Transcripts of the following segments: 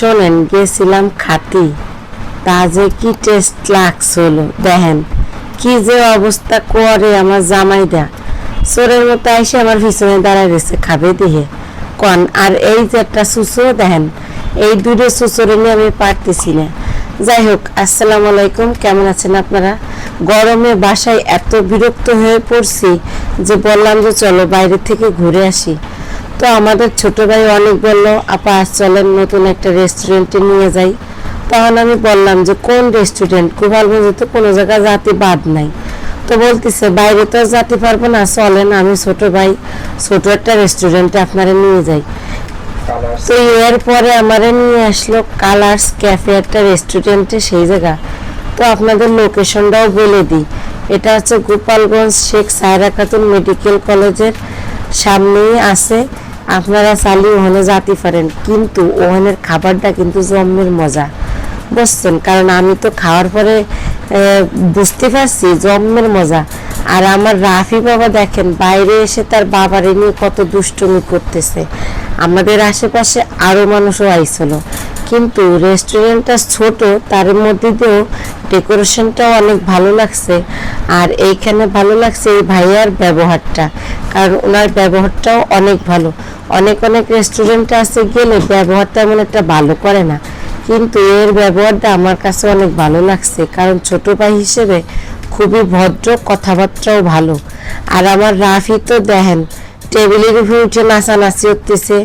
শোনেন গেছিলাম খাতি। তা যে কি টেস্ট লাগছিল, দেখেন, কি যে অবস্থা করে আমার জামাইটা। চোরের মতো এসে আমার পিছনে দাঁড়ায় গেছে খাবে দিয়ে কন, আর এই যে একটা সুসো, দেখেন, এই দুটো সুসরে নিয়ে আমি পারতেছি না। যাই হোক, আসসালামু আলাইকুম, কেমন আছেন আপনারা? গরমে বাসায় এত বিরক্ত হয়ে পড়ছি যে বললাম যে চলো বাইরে থেকে ঘুরে আসি। তো আমাদের ছোট ভাই অনেক বলল আপা আজ চলেন নতুন একটা রেস্টুরেন্টে নিয়ে যাই। তখন আমি বললাম যে কোন রেস্টুরেন্ট গোপালগঞ্জে তো কোনো জায়গায় জাতি বাদ নাই। তো বলতেছে বাইরে তো যেতে পারব না চলেন আমি ছোট ভাই ছোট একটা রেস্টুরেন্টে আপনারা নিয়ে যাই। তো এর পরে আমারে নিয়ে আসলো কালার্স ক্যাফে একটা রেস্টুরেন্টে সেই জায়গা। তো আপনাদের লোকেশনটাও বলে দিই। এটা হচ্ছে গোপালগঞ্জ শেখ সায়রা খাতুন মেডিকেল কলেজের সামনেই আছে। আপনারা চালি ওখানে যাতে পারেন, কিন্তু ওখানের খাবারটা কিন্তু জম্মের মজা। বুঝছেন? কারণ আমি তো খাওয়ার পরে বুঝতে পারছি জম্মের মজা। আর আমার রাফি বাবা দেখেন, বাইরে এসে তার বাবারে নিয়ে কত দুষ্টুমি করতেছে। আমাদের আশেপাশে আরও মানুষও আইছিল। কিন্তু রেস্টুরেন্টটা ছোট, তার মধ্যে দিয়েও ডেকোরেশনটাও অনেক ভালো লাগছে। আর এইখানে ভালো লাগছে এই ভাইয়ার ব্যবহারটা, কারণ ওনার ব্যবহারটাও অনেক ভালো। অনেক অনেক রেস্টুরেন্টে আছে গেলে ব্যবহারটা এমন একটা ভালো করে না। কিন্তু এর ব্যবহারটা আমার কাছে অনেক ভালো লাগছে, কারণ ছোট ভাই হিসেবে খুবই ভদ্র, কথাবার্তাও ভালো। আর আমার রাফি তো দেখেন, টেবিলের উপরে উঠে নাচানাচি করতেছে।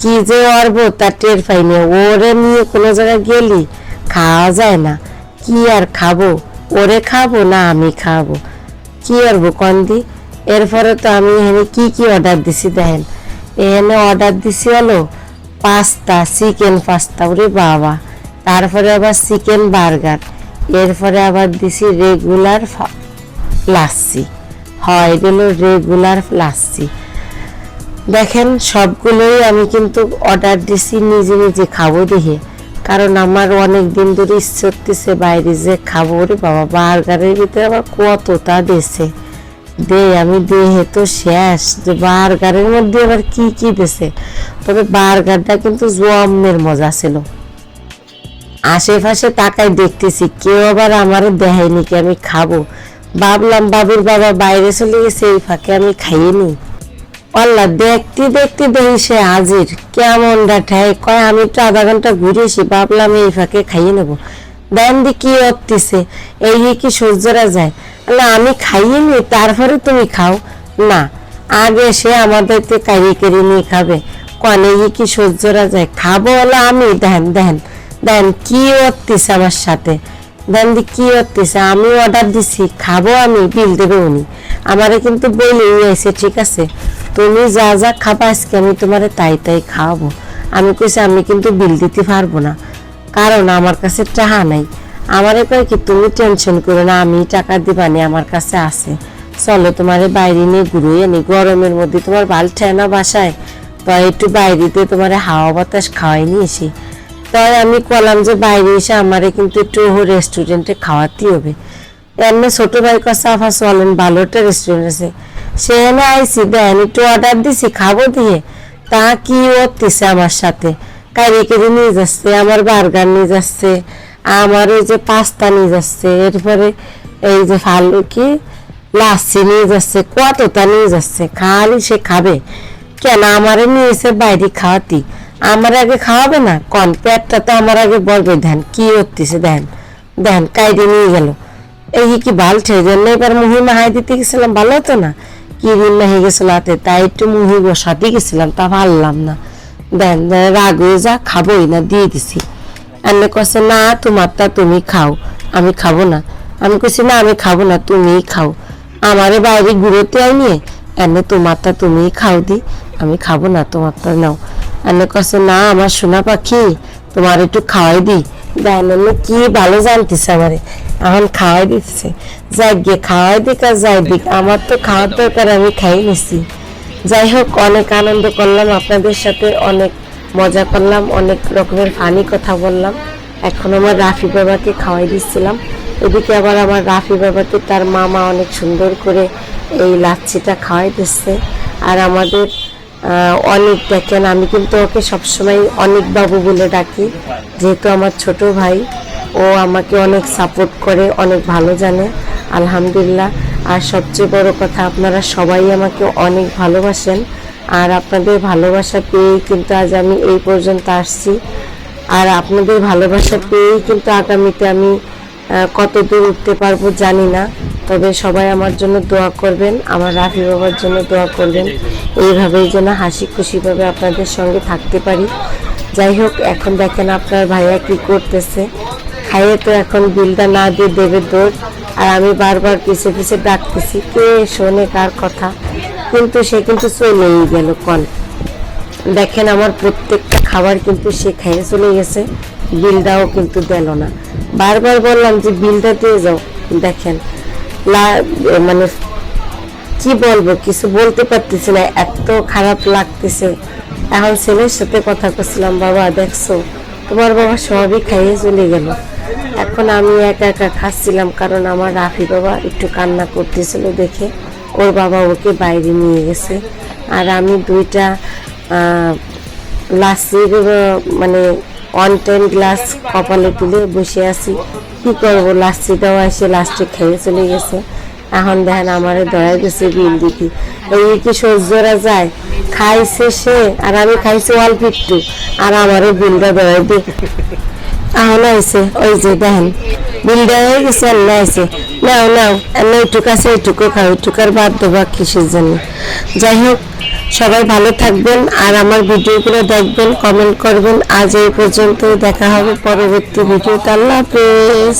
কি যে অর্ব তার টের পাইনি ওরে নিয়ে কোনো জায়গায় গেলি, খাওয়া যায় না। কি আর খাব? ওরে খাব না আমি খাব? কি করব কন্দি? এরপরে তো আমি এখানে কি কি অর্ডার দিছি দেখেন। এখানে অর্ডার দিছি হলো পাস্তা, চিকেন পাস্তা। ওরে বাবা। তারপরে আবার চিকেন বার্গার। এরপরে আবার দিছি রেগুলার লাচ্ছি হয়, এগুলো রেগুলার লাচ্ছি দেখেন, সবগুলোই আমি কিন্তু অর্ডার দিছি, নিজে নিজে খাব দেখে। কারণ আমার অনেক দিন ধরে ইচ্ছে করতেছে বাইরে যে খাব রে বাবা, বার্গারের ভিতরে আবার কতটা দেছে। দে, আমি দেহে তো শেষ। যে বার্গারের মধ্যে আবার কি কি দেছে? তবে বার্গারটা কিন্তু জমের মজা ছিল। আশেপাশে তাকাই দেখতেছি, কেউ আবার আমার দেখায়নি কি আমি খাব। ভাবলাম, বাবুর বাবা বাইরে চলে গেছে, এই ফাঁকে আমি খাইয়ে নি আল্লাহ, দেখতে দেখতে দেখি সে হাজির। কেমন ডাঠাই কয়, আমি তো আধা ঘণ্টা ঘুরেছি ভাবলাম এই ফাঁকে খাইয়ে নেব। দেন দি কি অত্তিছে এই কি সহ্যরা যায়। আল্লাহ আমি খাইয়ে নি তারপরে তুমি খাও। না, আগে সে আমাদেরকে কারি কেড়ে নিয়ে খাবে। কনে কি সহ্যরা যায়? খাব হলো আমি, দেন দেন। দেন কি অত্তিছে আমার সাথে? দেন দি কি হতেছে আমি অর্ডার দিছি, খাব আমি বিল দেবে উনি। আমারে কিন্তু বলে এসে ঠিক আছে? তুমি যা যা খাবা আজকে আমি তোমারে তাই তাই খাওয়াবো। আমি কইছি, আমি কিন্তু বিল দিতে পারব না। কারণ আমার কাছে টাকা নাই। আমারে কয় কি, তুমি টেনশন করো না, আমি টাকা দিবানি, আমার কাছে আছে। চলো তোমারে বাইরে নিয়ে ঘুরিয়ে নি গরমের মধ্যে তোমার ভালো না বাসায়? তো একটু বাইরেতে তোমার হাওয়া বাতাস খাওয়াই নিয়ে এসি তাই আমি কলাম যে বাইরে এসে আমারে কিন্তু একটু রেস্টুরেন্টে খাওয়াতে হবে। এমনি ছোট ভাই কাছে আফা চলেন ভালো একটা রেস্টুরেন্ট আছে সেখানে আইসি, দেন একটু অর্ডার দিছি, খাব দিয়ে। তা কি করতেছে আমার সাথে। কারি কেড়ে নিয়ে যাচ্ছে, আমার বার্গার নিয়ে যাচ্ছে, আমার ওই যে পাস্তা নিয়ে যাচ্ছে, এরপরে এই যে ফালু কি, লাচ্ছি নিয়ে যাচ্ছে, কতটা নিয়ে যাচ্ছে, খালি সে খাবে। কেন আমারে নিয়েছে বাইরে খাওয়াতি? আমার আগে খাওয়াবে না? কন পেটটা তো আমার আগে বলবে দেন কি করতেছে দেন দেন কাইডে নিয়ে গেল। এই কি ভালো ঠেয়ে জন্য এবার মুহি মাহাই দিতে গেছিলাম ভালো হতো না? কি ঋণ মাহি গেছিল হাতে তাই একটু মুহি বসাতে গেছিলাম তা ভাবলাম না। দেন দেন, রাগ হয়ে যা খাবোই না দিয়ে দিছি। এমনি কছে না তোমারটা তুমি খাও আমি খাব না। আমি কইছি না আমি খাব না তুমিই খাও। আমারে বাইরে ঘুরোতে আইনি এনে তোমারটা তুমিই খাও দি আমি খাব না তোমারটা নাও। এনে কছে না, আমার সোনা পাখি, তোমার একটু খাওয়াই দিই দেন কি ভালো জানতেছে আমারে। এখন খাওয়াই দিচ্ছে যাই গিয়ে খাওয়াই দিক আর যাই দিক, আমার তো খাওয়ার দরকার, আমি খাই নিছি। যাই হোক, অনেক আনন্দ করলাম, আপনাদের সাথে অনেক মজা করলাম, অনেক রকমের ফানি কথা বললাম। এখন আমার রাফি বাবাকে খাওয়াই দিচ্ছিলাম এদিকে আবার আমার রাফি বাবাকে, তার মামা অনেক সুন্দর করে এই লাচ্ছিটা খাওয়াই দিচ্ছে। আর আমাদের অনেক দেখেন, আমি কিন্তু ওকে সবসময় অনেক বাবু বলে ডাকি। যেহেতু আমার ছোট ভাই, ও আমাকে অনেক সাপোর্ট করে, অনেক ভালো জানে, আলহামদুলিল্লাহ। আর সবচেয়ে বড় কথা, আপনারা সবাই আমাকে অনেক ভালোবাসেন। আর আপনাদের ভালোবাসা পেয়েই কিন্তু আজ আমি এই পর্যন্ত আসছি। আর আপনাদের ভালোবাসা পেয়েই কিন্তু আগামীতে আমি কত দূর উঠতে পারব জানি না। তবে সবাই আমার জন্য দোয়া করবেন, আমার রাফি বাবার জন্য দোয়া করবেন। এইভাবেই যেন হাসি খুশিভাবে আপনাদের সঙ্গে থাকতে পারি। যাই হোক, এখন দেখেন আপনার ভাইয়া কি করতেছে। খাইয়ে তো এখন বিলটা না দিয়ে দেবে দৌড়, আর আমি বারবার পিছে পিছে ডাকতেছি, কে শোনে কার কথা? কিন্তু সে কিন্তু চলেই গেল কন দেখেন আমার প্রত্যেকটা খাবার কিন্তু সে খেয়ে চলে গেছে, বিলটাও কিন্তু দিল না। বারবার বললাম যে, বিলটা দিয়ে যাও। দেখেন মানে কি বলব, কিছু বলতে পারতেছি না, এত খারাপ লাগতেছে। এখন ছেলের সাথে কথা করছিলাম, বাবা, দেখছ, তোমার বাবা সবই খাইয়ে চলে গেল। এখন আমি একা একা খাচ্ছিলাম, কারণ আমার রাফি বাবা একটু কান্না করতেছিল দেখে। ওর বাবা ওকে বাইরে নিয়ে গেছে। আর আমি দুইটা লাসির মানে ওয়ান টাইম গ্লাস কপালে তুলে বসে আছি। কি করব? করব দেওয়া এসে লাস্টে খেয়ে চলে গেছে। এখন দেখেন আমার দয়া গেছে বিল দিকে এই কি সহ্যরা যায়? খাইছে সে, আর আমি খাইছি অল্প একটু আর আমারও বিলটা দয়া দি এখন আইসে ওই যে দেখেন, বিলটা হয়ে গেছে না আইছে। নাও না, আমি না এইটুকু আছে এইটুকু খাও এইটুকার বাদ দেবা কিসের জন্য। যাই হোক, সবাই ভালো থাকবেন আর আমার ভিডিওগুলো দেখবেন কমেন্ট করবেন। আজ এই পর্যন্ত দেখা হবে পরবর্তী ভিডিওতে। আল্লাহ হাফেজ।